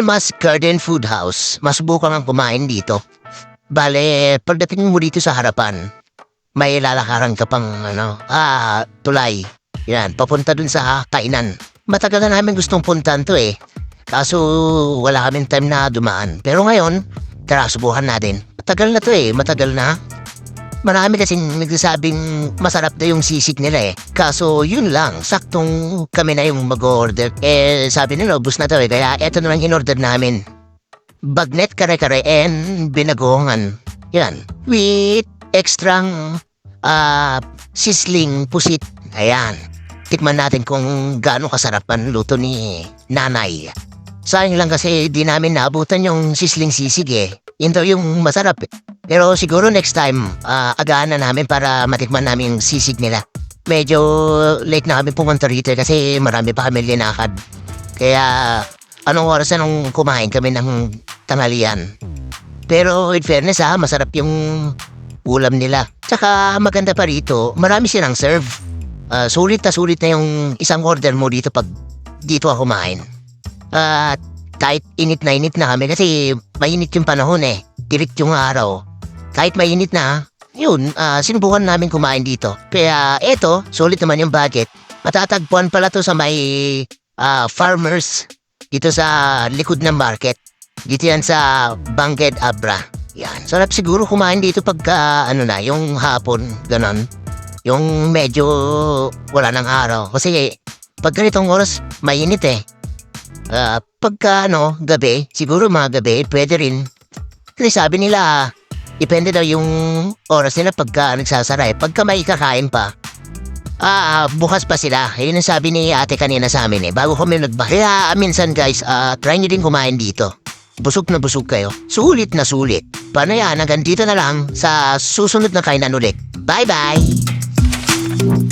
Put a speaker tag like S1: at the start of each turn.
S1: Almas Garden Food House. Masubukan ang kumain dito. Bale, pagdating mo dito sa harapan, may lalakaran ka pang ano, ah, tulay. Yan, papunta dun sa kainan. Matagal na namin gustong puntan to eh. Kaso wala kaming time na dumaan. Pero ngayon, tara subukan natin. Matagal na to eh, matagal na. Marami kasing nagsasabing masarap na yung sisig nila eh. Kaso yun lang, saktong kami na yung mag-order. Eh, sabi nila, ubus na to eh. Kaya eto na lang in-order namin. Bagnet kare-kare and binagongan. Yan. With extrang ah sisling pusit. Ayan. Tikman natin kung gaano kasarap ang luto ni nanay. Sayang lang kasi di namin naabutan yung sisling sisig eh. Yun daw yung masarap eh. Pero siguro next time, ah agaan na namin para matikman namin yung sisig nila. Medyo late na kami pumunta rito kasi marami pa kami linakad. Kaya anong oras na nung kumain kami ng tanghalian. Pero in fairness ha, masarap yung ulam nila. Tsaka maganda pa rito, marami silang serve. Ah, sulit na sulit na yung isang order mo dito pag dito ako kumain. At kahit init na init na kami kasi mainit yung panahon eh. Tirik yung araw. Kahit mainit na, yun, ah, sinubukan namin kumain dito. Kaya eto, sulit naman yung budget. Matatagpuan pala to sa may ah, farmers dito sa likod ng market. Dito yan sa Bangked Abra. Yan. Sarap siguro kumain dito pagka ano na, yung hapon, ganon. Yung medyo wala ng araw. Kasi pag ganitong oras, mainit eh. Ah, pagka ano, gabi, siguro mga gabi, pwede rin. Kasi sabi nila, depende daw yung oras nila pagka nagsasara eh. Pagka may kakain pa, ah, bukas pa sila. Yun ang sabi ni ate kanina sa amin eh, bago kami nagba. Kaya minsan guys, ah, try nyo din kumain dito. Busog na busog kayo. Sulit na sulit. Paano yan? Hanggang dito na lang sa susunod na kainan ulit. Bye-bye!